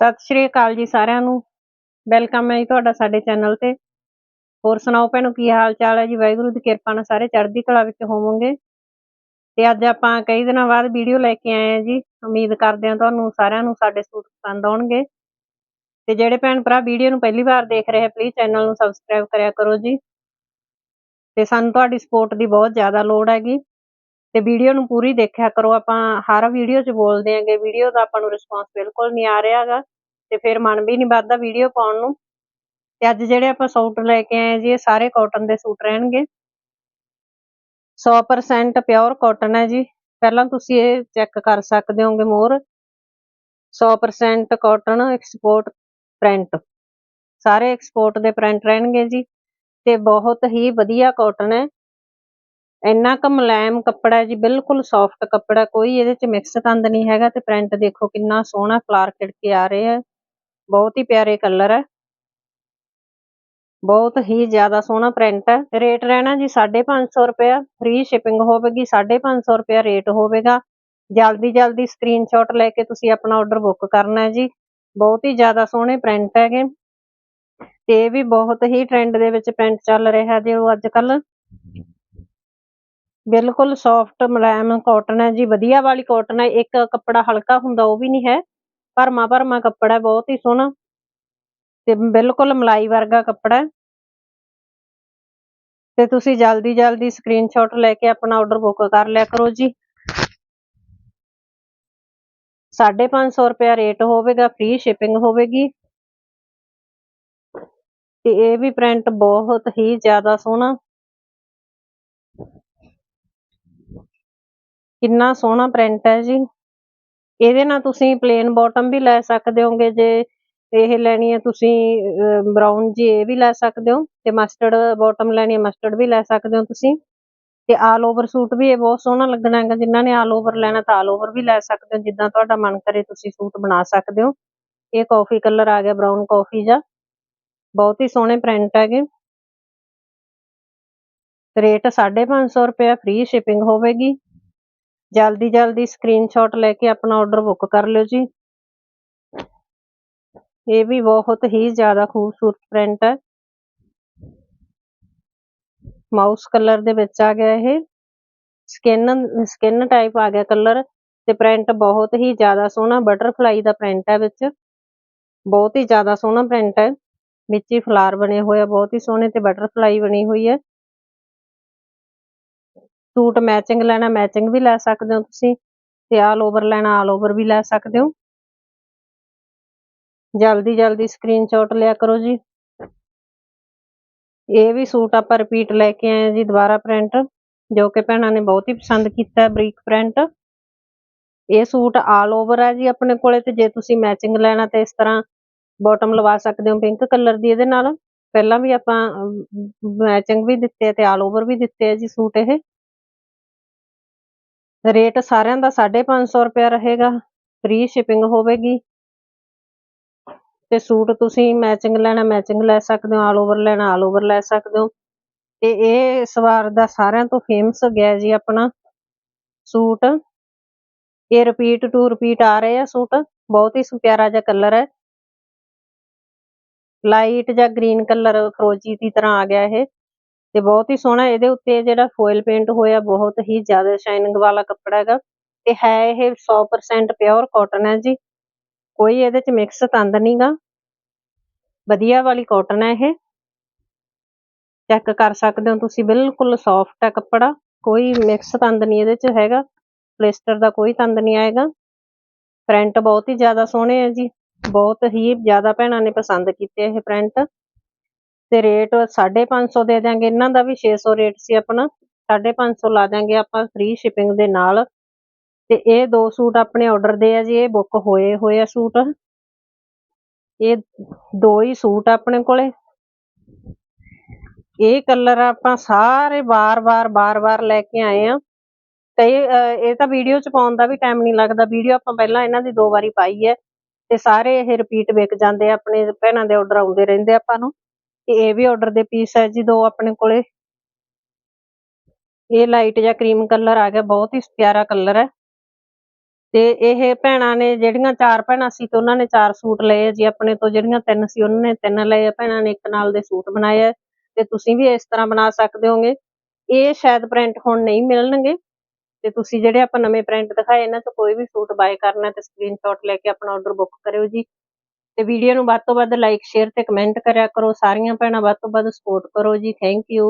ਸਤਿ ਸ਼੍ਰੀ ਅਕਾਲ ਜੀ ਸਾਰਿਆਂ ਨੂੰ। ਵੈਲਕਮ ਹੈ ਜੀ ਤੁਹਾਡਾ ਸਾਡੇ ਚੈਨਲ ਤੇ। ਹੋਰ ਸੁਣਾਓ ਭੈਣੋ, ਕੀ ਹਾਲ ਚਾਲ ਹੈ ਜੀ? ਵਾਹਿਗੁਰੂ ਦੀ ਕਿਰਪਾ ਨਾਲ ਸਾਰੇ ਚੜ੍ਹਦੀ ਕਲਾ ਵਿੱਚ ਹੋਵੋਗੇ। ਤੇ ਅੱਜ ਆਪਾਂ ਕਈ ਦਿਨਾਂ ਬਾਅਦ ਵੀਡੀਓ ਲੈ ਕੇ ਆਏ ਆ ਜੀ। ਉਮੀਦ ਕਰਦੇ ਹਾਂ ਤੁਹਾਨੂੰ ਸਾਰਿਆਂ ਨੂੰ ਸਾਡੇ ਸੂਟ ਪਸੰਦ ਆਉਣਗੇ। ਤੇ ਜਿਹੜੇ ਭੈਣ ਭਰਾ ਵੀਡੀਓ ਨੂੰ ਪਹਿਲੀ ਵਾਰ ਦੇਖ ਰਹੇ ਪਲੀਜ਼ ਚੈਨਲ ਨੂੰ ਸਬਸਕ੍ਰਾਈਬ ਕਰਿਆ ਕਰੋ ਜੀ। ਤੇ ਸਾਨੂੰ ਤੁਹਾਡੀ ਸਪੋਰਟ ਦੀ ਬਹੁਤ ਜ਼ਿਆਦਾ ਲੋੜ ਹੈਗੀ। ਤੇ ਵੀਡੀਓ ਨੂੰ ਪੂਰੀ ਦੇਖਿਆ ਕਰੋ। ਆਪਾਂ ਹਰ ਵੀਡੀਓ 'ਚ ਬੋਲਦੇ ਆਂਗੇ ਵੀਡੀਓ ਦਾ ਆਪਾਂ ਨੂੰ ਰਿਸਪੌਂਸ ਬਿਲਕੁਲ ਨਹੀਂ ਆ ਰਿਹਾਗਾ ਤੇ ਫਿਰ ਮਨ ਵੀ ਨਹੀਂ ਵੱਧਦਾ ਵੀਡੀਓ ਪਾਉਣ ਨੂੰ। ਤੇ ਅੱਜ ਜਿਹੜੇ ਆਪਾਂ ਸੂਟ ਲੈ ਕੇ ਆਏ ਜੀ, ਇਹ ਸਾਰੇ ਕਾਟਨ ਦੇ ਸੂਟ ਰਹਿਣਗੇ। 100% ਪਿਓਰ ਕਾਟਨ ਹੈ ਜੀ। ਪਹਿਲਾਂ ਤੁਸੀਂ ਇਹ ਚੈੱਕ ਕਰ ਸਕਦੇ ਹੋਗੇ ਮੋਰ। 100% ਕਾਟਨ ਐਕਸਪੋਰਟ ਪ੍ਰਿੰਟ ਸਾਰੇ ਐਕਸਪੋਰਟ ਦੇ ਪ੍ਰਿੰਟ ਰਹਿਣਗੇ ਜੀ। ਤੇ ਬਹੁਤ ਹੀ ਵਧੀਆ ਕਾਟਨ ਹੈ। ਇੰਨਾ ਕੁ ਮੁਲਾਇਮ ਕੱਪੜਾ ਜੀ, ਬਿਲਕੁਲ ਸੌਫਟ ਕੱਪੜਾ, ਕੋਈ ਇਹਦੇ ਚ ਮਿਕਸ ਤੰਦ ਨਹੀਂ ਹੈਗਾ ਤੇ ਪ੍ਰਿੰਟ ਦੇਖੋ ਕਿੰਨਾ ਸੋਹਣਾ ਫਲਾਰ ਕੇ ਆ ਰਹੇ ਹੈ ਬਹੁਤ ਹੀ ਪਿਆਰੇ ਕਲਰ ਹੈ। ਬਹੁਤ ਹੀ ਜ਼ਿਆਦਾ ਸੋਹਣਾ ਪ੍ਰਿੰਟ ਹੈ। ਰੇਟ ਰਹਿਣਾ ਜੀ 550 ਰੁਪਇਆ ਫ੍ਰੀ ਸ਼ਿਪਿੰਗ ਹੋਵੇਗੀ 550 ਰੁਪਇਆ ਰੇਟ ਹੋਵੇਗਾ। ਜਲਦੀ ਜਲਦੀ ਸਕਰੀਨਸ਼ਾਟ ਲੈ ਕੇ ਤੁਸੀਂ ਆਪਣਾ ਆਰਡਰ ਬੁੱਕ ਕਰਨਾ ਹੈ ਜੀ। ਬਹੁਤ ਹੀ ਜ਼ਿਆਦਾ ਸੋਹਣੇ ਪ੍ਰਿੰਟ ਹੈਗੇ। ਤੇ ਇਹ ਵੀ ਬਹੁਤ ਹੀ ਟ੍ਰੈਂਡ ਦੇ ਵਿੱਚ ਪ੍ਰਿੰਟ ਚੱਲ ਰਿਹਾ ਜੀ ਉਹ ਅੱਜ ਕੱਲ ਬਿਲਕੁਲ ਸੌਫਟ ਮੁਲਾਇਮ ਕਾਟਨ ਹੈ ਜੀ, ਵਧੀਆ ਵਾਲੀ ਕਾਟਨ ਹੈ, ਇੱਕ ਕੱਪੜਾ ਹਲਕਾ ਹੁੰਦਾ ਉਹ ਵੀ ਨਹੀਂ ਹੈ, ਭਰਮਾ ਭਰਮਾ ਕੱਪੜਾ ਬਹੁਤ ਹੀ ਸੋਹਣਾ ਤੇ ਬਿਲਕੁਲ ਮਲਾਈ ਵਰਗਾ ਕੱਪੜਾ ਤੇ ਤੁਸੀਂ ਜਲਦੀ ਜਲਦੀ ਸਕਰੀਨਸ਼ਾਟ ਲੈ ਕੇ ਆਪਣਾ ਆਰਡਰ ਬੁੱਕ ਕਰ ਲਿਆ ਕਰੋ ਜੀ। 550 ਰੁਪਿਆ ਰੇਟ ਹੋਵੇਗਾ ਫ੍ਰੀ ਸ਼ਿਪਿੰਗ ਹੋਵੇਗੀ। ਤੇ ਇਹ ਵੀ ਪ੍ਰਿੰਟ ਬਹੁਤ ਹੀ ਜ਼ਿਆਦਾ ਸੋਹਣਾ। ਕਿੰਨਾ ਸੋਹਣਾ ਪ੍ਰਿੰਟ ਹੈ ਜੀ। ਇਹਦੇ ਨਾਲ ਤੁਸੀਂ ਪਲੇਨ ਬਾਟਮ ਵੀ ਲੈ ਸਕਦੇ ਹੋਗੇ ਜੇ ਇਹ ਲੈਣੀ ਹੈ ਤੁਸੀਂ ਬਰਾਊਨ ਜੀ ਇਹ ਵੀ ਲੈ ਸਕਦੇ ਹੋ ਤੇ ਮਸਟਰਡ ਬਾਟਮ ਲੈਣੀ ਹੈ ਮਸਟਰਡ ਵੀ ਲੈ ਸਕਦੇ ਹੋ ਤੁਸੀਂ। ਤੇ ਆਲ ਓਵਰ ਸੂਟ ਵੀ ਇਹ ਬਹੁਤ ਸੋਹਣਾ ਲੱਗਣਾ ਹੈਗਾ, ਜਿਨ੍ਹਾਂ ਨੇ ਆਲ ਓਵਰ ਲੈਣਾ ਤਾਂ ਆਲ ਓਵਰ ਵੀ ਲੈ ਸਕਦੇ ਹੋ, ਜਿੱਦਾਂ ਤੁਹਾਡਾ ਮਨ ਕਰੇ ਤੁਸੀਂ ਸੂਟ ਬਣਾ ਸਕਦੇ ਹੋ। ਇਹ ਕਾਫੀ ਕਲਰ ਆ ਗਿਆ ਬਰਾਊਨ ਕਾਫੀ ਜਾਂ ਬਹੁਤ ਹੀ ਸੋਹਣੇ ਪ੍ਰਿੰਟ ਹੈਗੇ। ਰੇਟ 550 ਰੁਪਏ ਫ੍ਰੀ ਸ਼ਿਪਿੰਗ ਹੋਵੇਗੀ। ਜਲਦੀ ਜਲਦੀ ਸਕਰੀਨਸ਼ਾਟ ਲੈ ਕੇ ਆਪਣਾ ਆਰਡਰ ਬੁੱਕ ਕਰ ਲਿਓ ਜੀ। ਇਹ ਵੀ ਬਹੁਤ ਹੀ ਜ਼ਿਆਦਾ ਖੂਬਸੂਰਤ ਪ੍ਰਿੰਟ ਹੈ। ਮਾਊਸ ਕਲਰ ਦੇ ਵਿੱਚ ਆ ਗਿਆ ਇਹ। ਸਕਿਨ ਸਕਿਨ ਟਾਈਪ ਆ ਗਿਆ ਕਲਰ ਤੇ ਪ੍ਰਿੰਟ ਬਹੁਤ ਹੀ ਜ਼ਿਆਦਾ ਸੋਹਣਾ ਬਟਰਫਲਾਈ ਦਾ ਪ੍ਰਿੰਟ ਹੈ ਵਿੱਚ। ਬਹੁਤ ਹੀ ਜ਼ਿਆਦਾ ਸੋਹਣਾ ਪ੍ਰਿੰਟ ਹੈ। ਵਿੱਚ ਹੀ ਫਲਾਰ ਬਣੇ ਹੋਏ ਆ, ਬਹੁਤ ਹੀ ਸੋਹਣੇ ਤੇ ਬਟਰਫਲਾਈ ਬਣੀ ਹੋਈ ਹੈ। ਸੂਟ ਮੈਚਿੰਗ ਲੈਣਾ ਮੈਚਿੰਗ ਵੀ ਲੈ ਸਕਦੇ ਹੋ ਤੁਸੀਂ ਤੇ ਆਲ ਓਵਰ ਲੈਣਾ ਆਲ ਓਵਰ ਵੀ ਲੈ ਸਕਦੇ ਹੋ। ਜਲਦੀ ਜਲਦੀ ਸਕਰੀਨਸ਼ਾਟ ਲਿਆ ਕਰੋ ਜੀ। ਇਹ ਵੀ ਸੂਟ ਆਪਾਂ ਰਿਪੀਟ ਲੈ ਕੇ ਆਏ ਜੀ ਦੁਬਾਰਾ ਪ੍ਰਿੰਟ ਜੋ ਕਿ ਭੈਣਾਂ ਨੇ ਬਹੁਤ ਹੀ ਪਸੰਦ ਕੀਤਾ ਹੈ, ਬਰੀਕ ਪ੍ਰਿੰਟ ਇਹ ਸੂਟ ਆਲ ਓਵਰ ਹੈ ਜੀ ਆਪਣੇ ਕੋਲੇ ਤੇ ਜੇ ਤੁਸੀਂ ਮੈਚਿੰਗ ਲੈਣਾ ਤੇ ਇਸ ਤਰ੍ਹਾਂ ਬਾਟਮ ਲਵਾ ਸਕਦੇ ਹੋ ਪਿੰਕ ਕਲਰ ਦੀ ਇਹਦੇ ਨਾਲ। ਪਹਿਲਾਂ ਵੀ ਆਪਾਂ ਮੈਚਿੰਗ ਵੀ ਦਿੱਤੇ ਤੇ ਆਲ ਓਵਰ ਵੀ ਦਿੱਤੇ ਆ ਜੀ ਸੂਟ ਇਹ। ਰੇਟ ਸਾਰਿਆਂ ਦਾ 550 ਰੁਪਏ ਰਹੇਗਾ ਫ੍ਰੀ ਸ਼ਿਪਿੰਗ ਹੋਵੇਗੀ। ਤੇ ਸੂਟ ਤੁਸੀਂ ਮੈਚਿੰਗ ਲੈਣਾ ਮੈਚਿੰਗ ਲੈ ਸਕਦੇ ਹੋ ਆਲ ਓਵਰ ਲੈਣਾ ਆਲ ਓਵਰ ਲੈ ਸਕਦੇ ਹੋ। ਤੇ ਇਹ ਇਸ ਵਾਰ ਦਾ ਸਾਰਿਆਂ ਤੋਂ ਫੇਮਸ ਗਿਆ ਜੀ ਆਪਣਾ ਸੂਟ। ਇਹ ਰਿਪੀਟ ਟੂ ਰਿਪੀਟ ਆ ਰਹੇ ਆ ਸੂਟ, ਬਹੁਤ ਹੀ ਪਿਆਰਾ ਜਿਹਾ ਕਲਰ ਹੈ। ਲਾਈਟ ਜਾਂ ਗ੍ਰੀਨ ਕਲਰ ਫਰੋਜੀ ਦੀ ਤਰ੍ਹਾਂ ਆ ਗਿਆ ਇਹ। ਤੇ ਬਹੁਤ ਹੀ ਸੋਹਣਾ ਇਹਦੇ ਉੱਤੇ ਜਿਹੜਾ ਫੋਇਲ ਪੇਂਟ ਹੋਇਆ, ਬਹੁਤ ਹੀ ਜ਼ਿਆਦਾ ਸ਼ਾਈਨਿੰਗ ਵਾਲਾ ਕੱਪੜਾ ਹੈਗਾ ਤੇ ਹੈ ਇਹ 100% ਪਿਓਰ ਕਾਟਨ ਹੈ ਜੀ। ਕੋਈ ਇਹਦੇ ਚ ਮਿਕਸ ਤੰਦ ਨਹੀਂਗਾ ਵਧੀਆ ਵਾਲੀ ਕਾਟਨ ਹੈ ਇਹ। ਚੈੱਕ ਕਰ ਸਕਦੇ ਹੋ ਤੁਸੀਂ, ਬਿਲਕੁਲ ਸੌਫਟ ਹੈ ਕੱਪੜਾ, ਕੋਈ ਮਿਕਸ ਤੰਦ ਨਹੀਂ ਇਹਦੇ ਚ ਹੈਗਾ। ਪਲੇਸਟਰ ਦਾ ਕੋਈ ਤੰਦ ਨਹੀਂ ਆਏਗਾ। ਪ੍ਰਿੰਟ ਬਹੁਤ ਹੀ ਜ਼ਿਆਦਾ ਸੋਹਣੇ ਹੈ ਜੀ। ਬਹੁਤ ਹੀ ਜ਼ਿਆਦਾ ਭੈਣਾਂ ਨੇ ਪਸੰਦ ਕੀਤੇ ਇਹ ਪ੍ਰਿੰਟ ਤੇ ਰੇਟ 550 ਦੇ ਦਾਂਗੇ ਇਹਨਾਂ ਦਾ ਵੀ 600 ਰੇਟ ਸੀ ਆਪਣਾ। 550 ਲਾ ਦਾਂਗੇ ਆਪਾਂ ਫ੍ਰੀ ਸ਼ਿਪਿੰਗ ਦੇ ਨਾਲ। ਤੇ ਇਹ ਦੋ ਸੂਟ ਆਪਣੇ ਆਰਡਰ ਦੇ ਆ ਜੀ। ਇਹ ਬੁੱਕ ਹੋਏ ਹੋਏ ਆ ਸੂਟ। ਇਹ ਦੋ ਹੀ ਸੂਟ ਆਪਣੇ ਕੋਲੇ। ਇਹ ਕਲਰ ਆਪਾਂ ਸਾਰੇ ਵਾਰ-ਵਾਰ ਵਾਰ ਵਾਰ ਲੈ ਕੇ ਆਏ ਆ। ਤੇ ਇਹ ਤਾਂ ਵੀਡੀਓ ਚ ਪਾਉਣ ਦਾ ਵੀ ਟਾਈਮ ਨਹੀਂ ਲੱਗਦਾ। ਵੀਡੀਓ ਆਪਾਂ ਪਹਿਲਾਂ ਇਹਨਾਂ ਦੀ ਦੋ ਵਾਰੀ ਪਾਈ ਹੈ। ਤੇ ਸਾਰੇ ਇਹ ਰਿਪੀਟ ਵਿਕ ਜਾਂਦੇ ਆ। ਆਪਣੇ ਭੈਣਾਂ ਦੇ ਆਰਡਰ ਆਉਂਦੇ ਰਹਿੰਦੇ ਆਪਾਂ ਨੂੰ। ਤੇ ਇਹ ਵੀ ਆਰਡਰ ਦੇ ਪੀਸ ਹੈ ਜੀ, ਦੋ ਆਪਣੇ ਕੋਲੇ। ਇਹ ਲਾਈਟ ਜਾਂ ਕਰੀਮ ਕਲਰ ਆ ਗਿਆ, ਬਹੁਤ ਹੀ ਪਿਆਰਾ ਕਲਰ ਹੈ ਤੇ ਇਹ ਭੈਣਾਂ ਨੇ ਜਿਹੜੀਆਂ ਚਾਰ ਭੈਣਾਂ ਸੀ ਤੇ ਉਹਨਾਂ ਨੇ ਚਾਰ ਸੂਟ ਲਏ ਜੀ, ਆਪਣੇ ਤੋਂ ਜਿਹੜੀਆਂ ਤਿੰਨ ਸੀ, ਉਹਨਾਂ ਨੇ ਤਿੰਨ ਲਏ ਭੈਣਾਂ ਨੇ ਇੱਕ ਨਾਲ ਦੇ ਸੂਟ ਬਣਾਏ ਆ ਤੇ ਤੁਸੀਂ ਵੀ ਇਸ ਤਰ੍ਹਾਂ ਬਣਾ ਸਕਦੇ ਹੋਗੇ। ਇਹ ਸ਼ਾਇਦ ਪ੍ਰਿੰਟ ਹੁਣ ਨਹੀਂ ਮਿਲਣਗੇ। ਤੇ ਤੁਸੀਂ ਜਿਹੜੇ ਆਪਾਂ ਨਵੇਂ ਪ੍ਰਿੰਟ ਦਿਖਾਏ, ਇਹਨਾਂ ਤੋਂ ਕੋਈ ਵੀ ਸੂਟ ਬਾਏ ਕਰਨਾ ਤੇ ਸਕਰੀਨਸ਼ਾਟ ਲੈ ਕੇ ਆਪਣਾ ਆਰਡਰ ਬੁੱਕ ਕਰਿਓ ਜੀ। ਤੇ ਵੀਡੀਓ ਨੂੰ ਵੱਧ ਤੋਂ ਵੱਧ ਲਾਈਕ ਸ਼ੇਅਰ ਤੇ ਕਮੈਂਟ ਕਰਿਆ ਕਰੋ। ਸਾਰੀਆਂ ਭੈਣਾਂ ਵੱਧ ਤੋਂ ਵੱਧ ਸਪੋਰਟ ਕਰੋ ਜੀ। Thank you